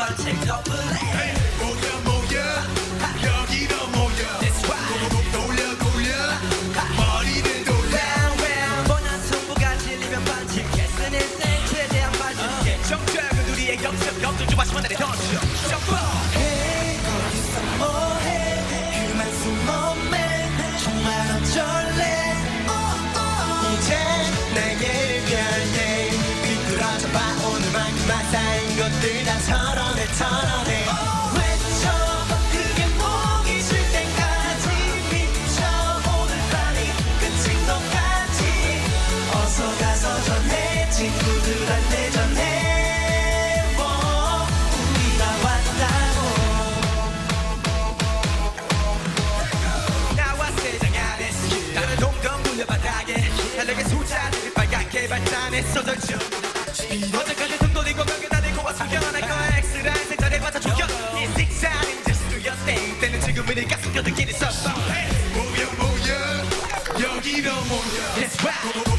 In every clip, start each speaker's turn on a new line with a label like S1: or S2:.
S1: 제발 챙겨볼래 hey,
S2: 모여 모여 여기로 모여
S1: That's right 고고고
S2: 돌려 돌려
S1: 머리를 돌려 round round 뻔한 승부가 질리면 반칙 개쓰는 생 최대한 빠질게 uh. 정작 우리의 역습 걱정 좀 하시면 내려 던져 점프 Hey 거기서 뭐해 그만 숨어 맨 정말 어쩔래 이제 내게 별게 비뚤어져봐 오늘만큼만 살 늘 난 살아내 살아내 친구들한테 전해 우리가 왔다고. 나와 세상 안에 나는 동동 물려 바닥에 달력의 숫자들이 빨갛게 발산했어 던져 We got some to get us up.
S2: Move your, move your, 여기로 move your,
S1: let's rock.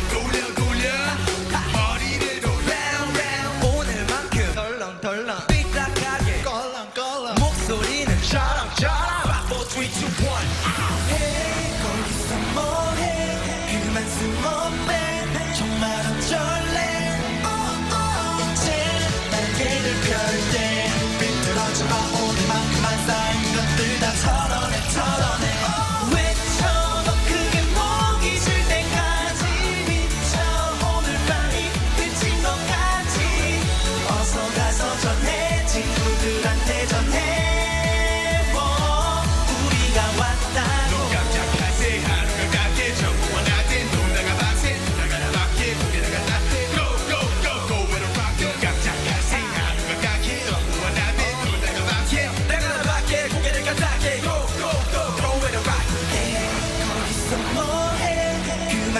S1: hard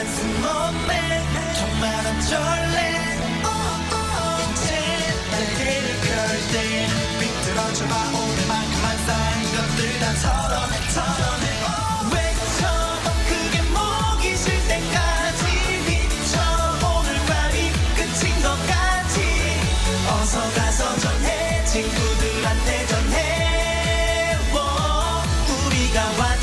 S1: 한숨 없네 정말 안 절래 이제 내게를 걸때 비틀어줘봐 오늘만큼만 쌓인 것들 다 털어내 털어내 친구들한테 전해 우리가 왔